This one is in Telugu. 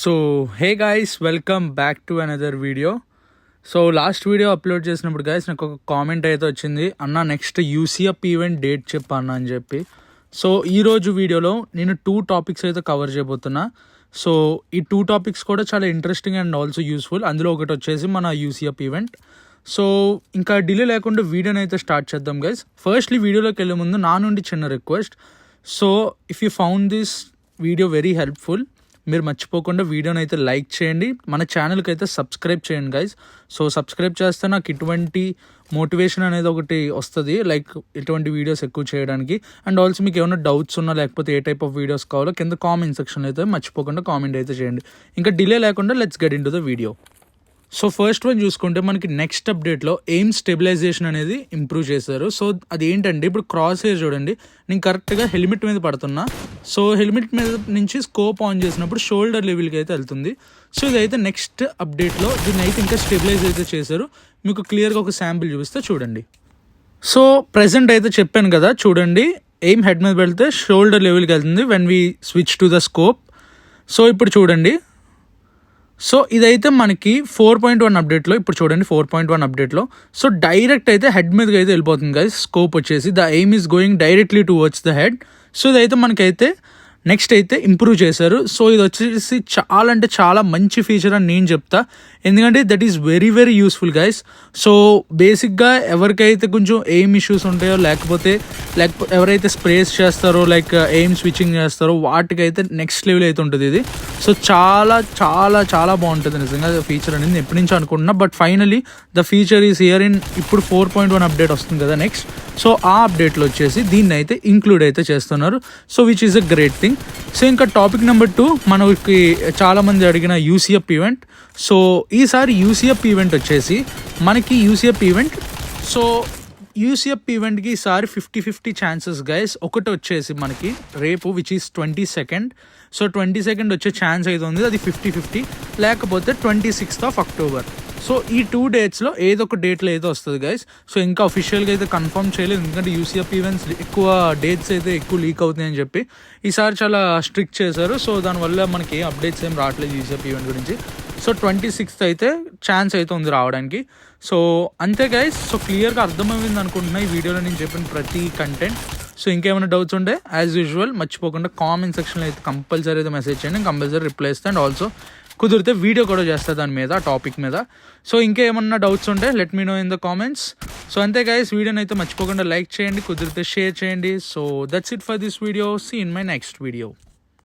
So hey guys welcome back to another video so last video upload చేసినప్పుడు గాయస్ నాకు ఒక కామెంట్ అయితే వచ్చింది. అన్న నెక్స్ట్ యూసీఎఫ్ ఈవెంట్ డేట్ చెప్పు అన్న అని చెప్పి. సో ఈరోజు వీడియోలో నేను టూ టాపిక్స్ అయితే కవర్ చేయబోతున్నా. సో ఈ టూ టాపిక్స్ కూడా చాలా ఇంట్రెస్టింగ్ అండ్ ఆల్సో యూస్ఫుల్ అందులో ఒకటి వచ్చేసి మన యూసీఎఫ్ ఈవెంట్ సో ఇంకా డిలే లేకుండా వీడియోని అయితే స్టార్ట్ చేద్దాం గైస్ ఫస్ట్లీ వీడియోలోకి వెళ్ళే ముందు నా నుండి చిన్న request so if you found this video very helpful మీరు మర్చిపోకుండా వీడియోని అయితే లైక్ చేయండి. మన ఛానల్కి అయితే సబ్స్క్రైబ్ చేయండి గైస్ సో సబ్స్క్రైబ్ చేస్తే నాకు ఇటువంటి మోటివేషన్ అనేది ఒకటి వస్తుంది లైక్ ఇటువంటి వీడియోస్ ఎక్కువ చేయడానికి. అండ్ ఆల్సో మీకు ఏమైనా డౌట్స్ ఉన్నా లేకపోతే ఏ టైప్ ఆఫ్ వీడియోస్ కావాలో కింద కామెంట్ సెక్షన్లో అయితే మర్చిపోకుండా కామెంట్ అయితే చేయండి. ఇంకా డిలే లేకుండా let's get into the video so first one చూసుకుంటే మనకి నెక్స్ట్ అప్డేట్లో ఎయిమ్ స్టెబిలైజేషన్ అనేది ఇంప్రూవ్ చేశారు. సో అది ఏంటంటే ఇప్పుడు క్రాస్ హెయిర్ చూడండి. నేను కరెక్ట్గా హెల్మెట్ మీద పడుతున్నా. సో హెల్మెట్ మీద నుంచి స్కోప్ ఆన్ చేసినప్పుడు షోల్డర్ లెవెల్కి అయితే వెళ్తుంది. సో ఇదైతే నెక్స్ట్ అప్డేట్లో దీన్ని అయితే ఇంకా స్టెబిలైజ్ అయితే చేశారు. మీకు క్లియర్గా ఒక శాంపిల్ చూపిస్తే చూడండి. సో ప్రజెంట్ అయితే చెప్పాను కదా చూడండి. ఎయిమ్ హెడ్ మీద పెడితే షోల్డర్ లెవెల్కి వెళ్తుంది when we switch to the scope so ఇప్పుడు చూడండి. సో ఇదైతే మనకి ఫోర్ పాయింట్ వన్ అప్డేట్లో ఇప్పుడు చూడండి ఫోర్ పాయింట్ వన్ అప్డేట్లో సో డైరెక్ట్ అయితే హెడ్ మీదకి అయితే వెళ్ళిపోతుంది కదా స్కోప్ వచ్చేసి the aim is going directly towards the head so ఇదైతే మనకైతే నెక్స్ట్ అయితే ఇంప్రూవ్ చేశారు. సో ఇది వచ్చేసి చాలా అంటే చాలా మంచి ఫీచర్ అని నేను చెప్తా. ఎందుకంటే that is very very useful guys so బేసిక్గా ఎవరికైతే కొంచెం ఎయిమ్ ఇష్యూస్ ఉంటాయో లేకపోతే లేకపోతే ఎవరైతే స్ప్రేస్ చేస్తారో లైక్ ఎయిమ్ స్విచ్చింగ్ చేస్తారో వాటికైతే నెక్స్ట్ లెవెల్ అయితే ఉంటుంది ఇది. సో చాలా చాలా చాలా బాగుంటుంది నిజంగా ఫీచర్ అనేది నేను ఎప్పటి నుంచో అనుకుంటున్నా. But finally the feature is here in ఇప్పుడు ఫోర్ పాయింట్ వన్ అప్డేట్ వస్తుంది కదా నెక్స్ట్ సో ఆ అప్డేట్లో వచ్చేసి దీన్ని అయితే ఇంక్లూడ్ అయితే చేస్తున్నారు. So which is a great thing so ఇంకా టాపిక్ నెంబర్ టూ మనకి చాలామంది అడిగిన యూసీఎఫ్ ఈవెంట్ సో ఈసారి యూసీఎఫ్ ఈవెంట్ వచ్చేసి మనకి యూసీఎఫ్ ఈవెంట్ సో యూసీఎఫ్ ఈవెంట్కి ఈసారి ఫిఫ్టీ ఫిఫ్టీ ఛాన్సెస్ గైస్ ఒకటి వచ్చేసి మనకి రేపు which is twenty second so twenty second వచ్చే ఛాన్స్ అయితే ఉంది. అది ఫిఫ్టీ ఫిఫ్టీ లేకపోతే twenty sixth of October so ఈ టూ డేట్స్లో ఏదో ఒక డేట్లో ఏదో వస్తుంది గైస్ సో ఇంకా అఫీషియల్గా అయితే కన్ఫర్మ్ చేయలేదు. ఎందుకంటే యూసీఎఫ్ ఈవెంట్స్ ఎక్కువ డేట్స్ అయితే ఎక్కువ లీక్ అవుతాయని చెప్పి ఈసారి చాలా స్ట్రిక్ట్ చేశారు. సో దానివల్ల మనకి ఏ అప్డేట్స్ ఏం రావట్లేదు యూసీఎఫ్ ఈవెంట్ గురించి. సో ట్వంటీ సిక్స్త్ అయితే ఛాన్స్ అయితే ఉంది రావడానికి. సో అంతే గైస్ సో క్లియర్గా అర్థమైంది అనుకుంటున్నా ఈ వీడియోలో నేను చెప్పిన ప్రతి కంటెంట్ సో ఇంకేమైనా డౌట్స్ ఉంటే యాజ్ యూజువల్ మర్చిపోకుండా కామెంట్ సెక్షన్లో అయితే కంపల్సరీ అయితే మెసేజ్ చేయండి. కంపల్సరీ రిప్లై ఇస్తాను అండ్ ఆల్సో కుదిరితే వీడియో కూడా చేస్తా దాని మీద టాపిక్ మీద. సో ఇంకేమన్నా డౌట్స్ ఉంటే let me know in the comments so అంతే గైస్ వీడియోని అయితే మర్చిపోకుండా లైక్ చేయండి కుదిరితే షేర్ చేయండి. So that's it for this video see in my next video